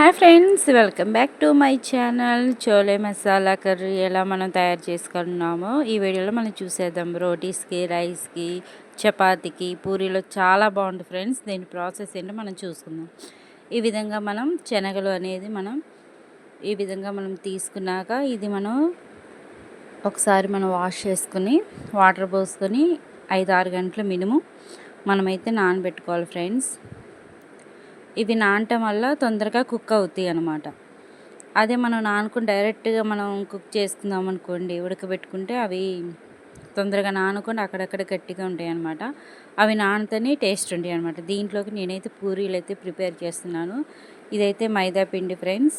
Hi friends welcome back to my channel. Chole masala curry ఎలా మనం తయారు చేసుకున్నామో ఈ వీడియోలో మనం చూసేద్దాం. రోటీస్కి రైస్కి చపాతీకి పూరీలో చాలా బాగుంటుంది ఫ్రెండ్స్. దీని ప్రాసెస్ ఏంటో మనం చూసుకుందాం. ఈ విధంగా మనం శనగలు అనేది మనం ఈ విధంగా మనం తీసుకున్నాక ఇది మనం ఒకసారి మనం వాష్ చేసుకుని వాటర్ పోసుకొని ఐదు ఆరు గంటలు మినిమం మనమైతే నానబెట్టుకోవాలి ఫ్రెండ్స్. ఇవి నానటం వల్ల తొందరగా కుక్ అవుతాయి అనమాట అదే మనం నానుకుని డైరెక్ట్గా మనం కుక్ చేసుకుందాం అనుకోండి ఉడకబెట్టుకుంటే అవి తొందరగా నానుకొని అక్కడక్కడ గట్టిగా ఉంటాయి అనమాట అవి నానితేనే టేస్ట్ ఉంటాయి అనమాట దీంట్లోకి నేనైతే పూరీలు అయితే ప్రిపేర్ చేస్తున్నాను. ఇదైతే మైదా పిండి ఫ్రెండ్స్.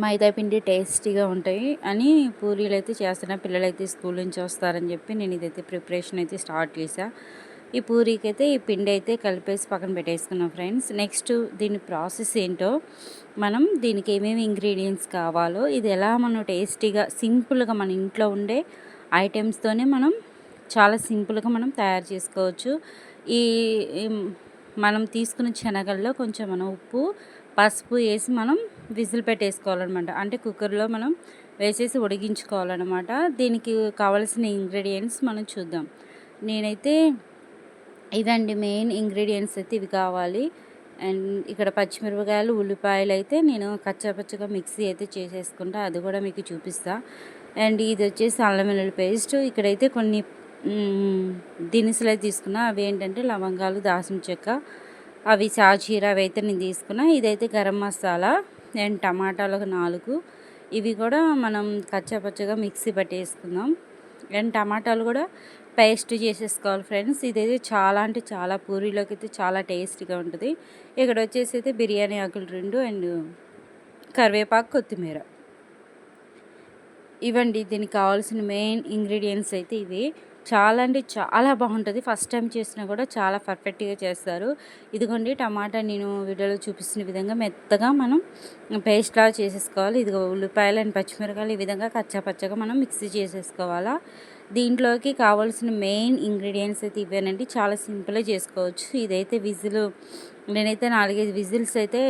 మైదా పిండి టేస్టీగా ఉంటాయి అని పూరీలు అయితే చేస్తున్నా. పిల్లలైతే స్కూల్ నుంచి వస్తారని చెప్పి నేను ఇదైతే ప్రిపరేషన్ అయితే స్టార్ట్ చేశాను ఈ పూరీకి అయితే ఈ పిండి అయితే కలిపేసి పక్కన పెట్టేసుకున్నాం ఫ్రెండ్స్. నెక్స్ట్ దీని ప్రాసెస్ ఏంటో మనం దీనికి ఏమేమి ఇంగ్రీడియంట్స్ కావాలో ఇది ఎలా మనం టేస్టీగా సింపుల్గా మన ఇంట్లో ఉండే ఐటమ్స్తోనే మనం చాలా సింపుల్గా మనం తయారు చేసుకోవచ్చు. ఈ మనం తీసుకున్న శనగల్లో కొంచెం మనం ఉప్పు పసుపు వేసి మనం విజిల్ పెట్టేసుకోవాలన్నమాట. అంటే కుక్కర్లో మనం వేసేసి ఉడిగించుకోవాలన్నమాట దీనికి కావలసిన ఇంగ్రీడియంట్స్ మనం చూద్దాం. నేనైతే ఇవండి మెయిన్ ఇంగ్రీడియంట్స్ అయితే ఇవి కావాలి. అండ్ ఇక్కడ పచ్చిమిరపకాయలు ఉల్లిపాయలు అయితే నేను కచ్చాపచ్చగా మిక్సీ అయితే చేసేసుకుంటా. అది కూడా మీకు చూపిస్తా. అండ్ ఇది వచ్చేసి అల్లం వెల్లుల్లి పేస్ట్. ఇక్కడైతే కొన్ని దినుసులు అయితే తీసుకున్నా. అవి ఏంటంటే లవంగాలు దాసం చెక్క అవి సాజీర అవి అయితే నేను తీసుకున్నా. ఇదైతే గరం మసాలా అండ్ టమాటాలు ఒక నాలుగు. ఇవి కూడా మనం కచ్చాపచ్చగా మిక్సీ పట్టేసుకుందాం. అండ్ టమాటాలు కూడా పేస్ట్ చేసేసుకోవాలి ఫ్రెండ్స్. ఇదైతే చాలా అంటే చాలా పూరీలోకి అయితే చాలా టేస్టీగా ఉంటుంది. ఇక్కడ వచ్చేసి అయితే బిర్యానీ ఆకులు రెండు అండ్ కరివేపాకు కొత్తిమీర. ఇవ్వండి దీనికి కావాల్సిన మెయిన్ ఇంగ్రీడియంట్స్ అయితే ఇవి. చాలా అంటే చాలా బాగుంటుంది. ఫస్ట్ టైం చేసినా కూడా చాలా పర్ఫెక్ట్గా చేస్తారు. ఇదిగోండి టమాటా నేను వీడియోలో చూపిస్తున్న విధంగా మెత్తగా మనం పేస్ట్లా చేసేసుకోవాలి. ఇదిగో ఉల్లిపాయలు అండ్ పచ్చిమిరకాయలు ఈ విధంగా కచ్చాపచ్చగా మనం మిక్సీ చేసేసుకోవాలా. దీంట్లోకి కావాల్సిన మెయిన్ ఇంగ్రీడియంట్స్ అయితే ఇవేనండి. చాలా సింపుల్గా చేసుకోవచ్చు. ఇదైతే విజిల్ నేనైతే నాలుగైదు విజిల్స్ అయితే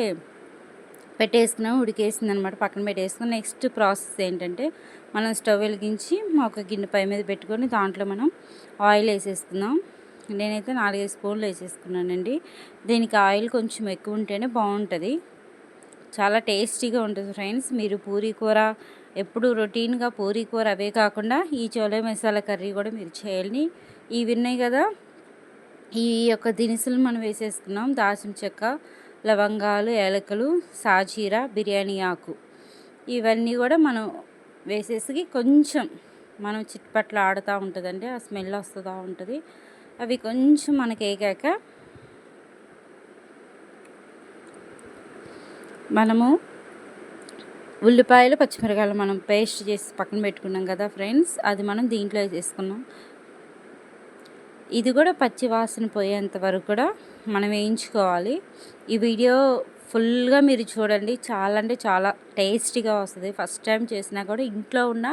పెట్టేసుకున్నాం ఉడికేసింది అనమాట పక్కన పెట్టేసుకుని నెక్స్ట్ ప్రాసెస్ ఏంటంటే మనం స్టవ్ వెలిగించి ఒక గిన్నె పై మీద పెట్టుకొని దాంట్లో మనం ఆయిల్ వేసేసుకుందాం. నేనైతే నాలుగైదు స్పూన్లు వేసేసుకున్నానండి. దీనికి ఆయిల్ కొంచెం ఎక్కువ ఉంటేనే బాగుంటుంది. చాలా టేస్టీగా ఉంటుంది ఫ్రెండ్స్. మీరు పూరీ కూర ఎప్పుడు రొటీన్గా పూరీ కూర అవే కాకుండా ఈ చోలే మసాలా కర్రీ కూడా మీరు చేయాలి ఇవి ఉన్నాయి కదా. ఈ యొక్క దినుసులు మనం వేసేసుకున్నాం. దాల్చిన చెక్క లవంగాలు ఏలకలు సాజీర బిర్యానీ ఆకు. ఇవన్నీ కూడా మనం వేసేసి కొంచెం మనం చిట్పట్లు ఆడుతూ ఉంటుందండి ఆ స్మెల్ వస్తూ ఉంటుంది. అవి కొంచెం మనకి ఏగాక మనము ఉల్లిపాయలు పచ్చిమిరకాయలు మనం పేస్ట్ చేసి పక్కన పెట్టుకున్నాం కదా ఫ్రెండ్స్ అది మనం దీంట్లో వేసేసుకున్నాం. ఇది కూడా పచ్చి వాసన పోయేంత వరకు కూడా మనం వేయించుకోవాలి. ఈ వీడియో ఫుల్గా మీరు చూడండి. చాలా అంటే చాలా టేస్టీగా వస్తుంది. ఫస్ట్ టైం చేసినా కూడా ఇంట్లో ఉన్న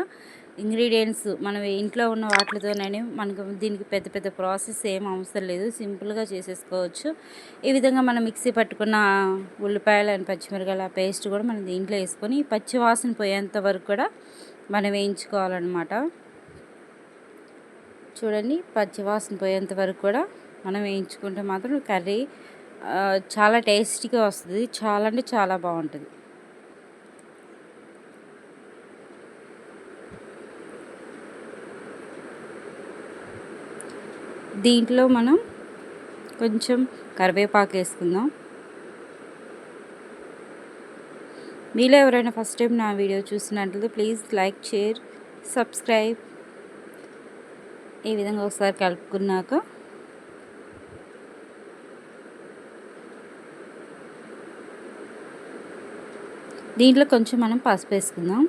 ఇంగ్రీడియంట్స్ మనం ఇంట్లో ఉన్న వాటితోనే మనకు దీనికి పెద్ద పెద్ద ప్రాసెస్ ఏం అవసరం లేదు. సింపుల్గా చేసేసుకోవచ్చు. ఈ విధంగా మనం మిక్సీ పట్టుకున్న ఉల్లిపాయలు అండ్ పచ్చిమిరకాయల పేస్ట్ కూడా మనం దీంట్లో వేసుకొని పచ్చి వాసన పోయేంత వరకు కూడా మనం వేయించుకోవాలన్నమాట. చూడండి పచ్చి వాసన పోయేంత వరకు కూడా మనం వేయించుకుంటే మాత్రం కర్రీ చాలా టేస్టీగా వస్తుంది. చాలా అంటే చాలా బాగుంటుంది. దీంట్లో మనం కొంచెం కరివేపాకు వేసుకుందాం. మీలో ఎవరైనా ఫస్ట్ టైం నా వీడియో చూసినట్లయితే ప్లీజ్ లైక్ షేర్ సబ్స్క్రైబ్. ఈ విధంగా ఒకసారి కలుపుకున్నాక దీంట్లో కొంచెం మనం పసుపు వేసుకుందాం.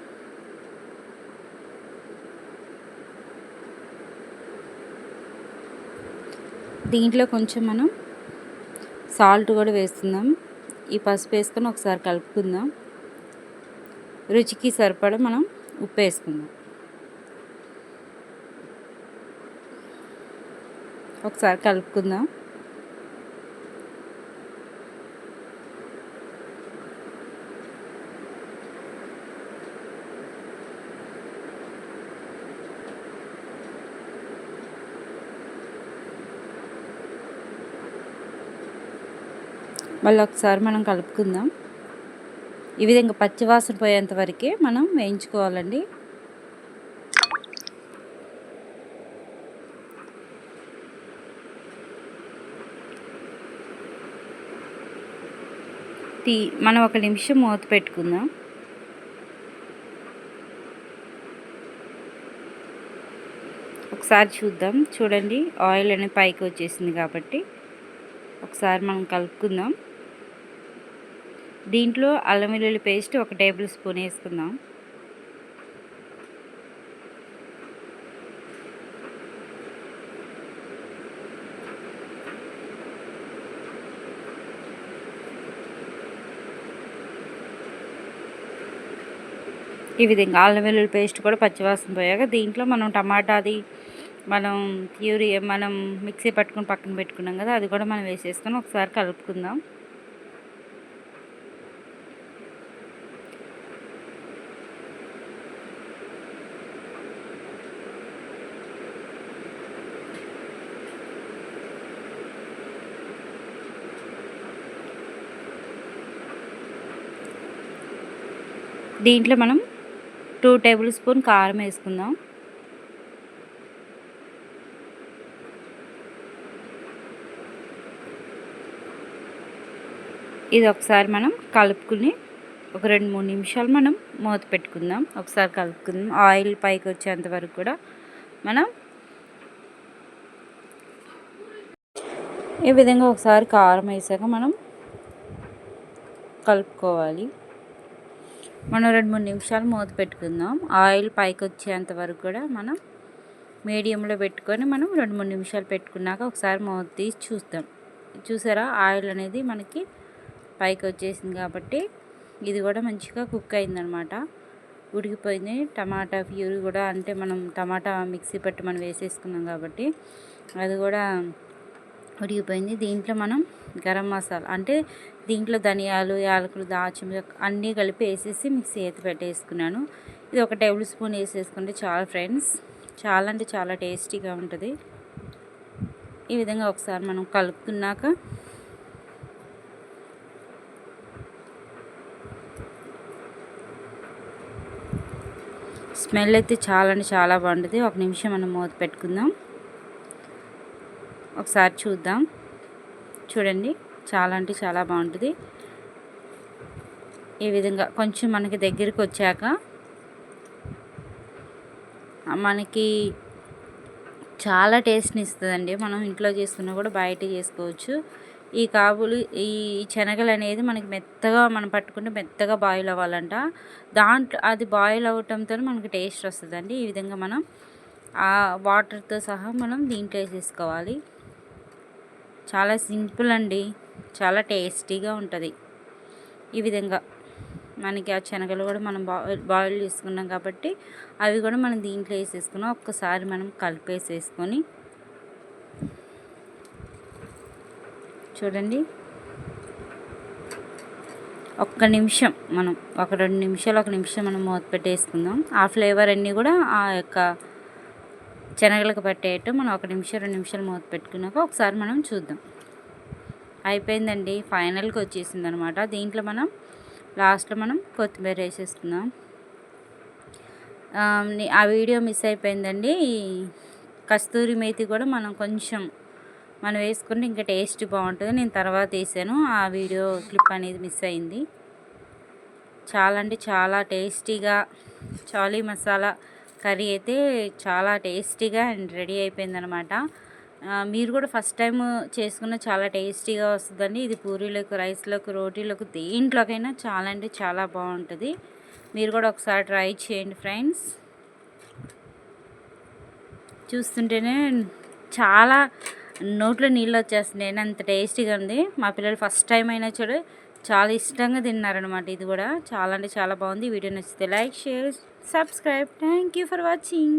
దీంట్లో కొంచెం మనం సాల్ట్ కూడా వేస్తున్నాం. ఈ పసుపు వేసుకొని ఒకసారి కలుపుకుందాం. రుచికి సరిపడా మనం ఉప్పు వేసుకుందాం. ఒకసారి కలుపుకుందాం. మళ్ళీ ఒకసారి మనం కలుపుకుందాం. ఈ విధంగా పచ్చివాసన పోయేంత వరకే మనం వేయించుకోవాలండి. టీ మనం ఒక నిమిషం మూత పెట్టుకుందాం. ఒకసారి చూద్దాం. చూడండి ఆయిల్ అనేది పైకి వచ్చేసింది కాబట్టి ఒకసారి మనం కలుపుకుందాం. దీంట్లో అల్లం వెల్లుల్లి పేస్ట్ ఒక టేబుల్ స్పూన్ వేసుకుందాం. ఈ విధంగా అల్లం వెల్లుల్లి పేస్ట్ కూడా పచ్చివాసన పోయాక దీంట్లో మనం టమాటాది మనం ప్యూరి మనం మిక్సీ పట్టుకుని పక్కన పెట్టుకున్నాం కదా అది కూడా మనం వేసేసుకొని ఒకసారి కలుపుకుందాం. దీంట్లో మనం టూ టేబుల్ స్పూన్ కారం వేసుకుందాం. ఇది ఒకసారి మనం కలుపుకుని ఒక రెండు మూడు నిమిషాలు మనం మూత పెట్టుకుందాం. ఒకసారి కలుపుకుందాం. ఆయిల్ పైకి వచ్చేంత వరకు కూడా మనం ఈ విధంగా ఒకసారి కారం వేసాక మనం కలుపుకోవాలి. మనం రెండు మూడు నిమిషాలు మూత పెట్టుకుందాం. ఆయిల్ పైకి వచ్చేంత వరకు కూడా మనం మీడియంలో పెట్టుకొని మనం రెండు మూడు నిమిషాలు పెట్టుకున్నాక ఒకసారి మూత తీసి చూస్తాం చూసారా? ఆయిల్ అనేది మనకి పైకి వచ్చేసింది కాబట్టి ఇది కూడా మంచిగా కుక్ అయిందనమాట. ఉడికిపోయింది. టమాటా ప్యూరీ కూడా అంటే మనం టమాటా మిక్సీ పట్టి మనం వేసేసుకున్నాం కాబట్టి అది కూడా ఉడికిపోయింది దీంట్లో మనం గరం మసాలా అంటే దీంట్లో ధనియాలు యాలకులు దాచిన అన్నీ కలిపి వేసేసి మిక్సీ ఎత్తి పెట్టేసుకున్నాను ఇది ఒక టేబుల్ స్పూన్ వేసేసుకుంటే చాలా ఫ్రెండ్స్. చాలా అంటే చాలా టేస్టీగా ఉంటుంది. ఈ విధంగా ఒకసారి మనం కలుపుకున్నాక స్మెల్ అయితే చాలా అంటే చాలా బాగుంటుంది. ఒక నిమిషం మనం మూత పెట్టుకుందాం. ఒకసారి చూద్దాం. చూడండి చాలా అంటే చాలా బాగుంటుంది. ఈ విధంగా కొంచెం మనకి దగ్గరికి వచ్చాక మనకి చాలా టేస్ట్ని ఇస్తుందండి. మనం ఇంట్లో చేసుకున్నా కూడా బయట చేసుకోవచ్చు. ఈ కాబులు ఈ శనగలు అనేది మనకి మెత్తగా మనం పట్టుకుంటే మెత్తగా బాయిల్ అవ్వాలంట. దాంట్లో అది బాయిల్ అవ్వటంతో మనకి టేస్ట్ వస్తుందండి. ఈ విధంగా మనం ఆ వాటర్తో సహా మనం దీంట్లో వేసేసుకోవాలి. చాలా సింపుల్ అండి. చాలా టేస్టీగా ఉంటుంది. ఈ విధంగా మనకి ఆ శనగలు కూడా మనం బాయిల్ చేసుకున్నాం కాబట్టి అవి కూడా మనం దీంట్లో వేసేసుకున్నాం ఒక్కసారి మనం కలిపేసేసుకొని చూడండి. ఒక్క నిమిషం మనం ఒక రెండు నిమిషాలు ఒక నిమిషం మనం మూత పెట్టేసుకుందాం. ఆ ఫ్లేవర్ అన్నీ కూడా ఆ యొక్క శనగలకు పట్టేయటం మనం ఒక నిమిషం రెండు నిమిషాలు మూత పెట్టుకున్నాక ఒకసారి మనం చూద్దాం. అయిపోయిందండి. ఫైనల్కి వచ్చేసింది అనమాట దీంట్లో మనం లాస్ట్లో మనం కొత్తిమీర వేసేసుకుందాం ఆ వీడియో మిస్ అయిపోయిందండి. కస్తూరి మేతి కూడా మనం కొంచెం మనం వేసుకుంటే ఇంకా టేస్ట్ బాగుంటుంది. నేను తర్వాత వేసాను. ఆ వీడియో క్లిప్ అనేది మిస్ అయింది. చాలా అంటే చాలా టేస్టీగా చాలీ మసాలా కర్రీ అయితే చాలా టేస్టీగా అండ్ రెడీ అయిపోయిందనమాట. మీరు కూడా ఫస్ట్ టైం చేసుకున్న చాలా టేస్టీగా వస్తుందండి. ఇది పూరీలకు రైస్లకు రోటీలకు దేంట్లోకైనా చాలా అంటే చాలా బాగుంటుంది. మీరు కూడా ఒకసారి ట్రై చేయండి ఫ్రెండ్స్. చూస్తుంటేనే చాలా నోట్లో నీళ్ళు వచ్చేస్తున్నాయి. అంత టేస్టీగా ఉంది. మా పిల్లలు ఫస్ట్ టైం అయినా చూడు చాలా ఇష్టంగా తిన్నారనమాట ఇది కూడా చాలా అంటే చాలా బాగుంది. వీడియో నచ్చితే like share subscribe. Thank you for watching.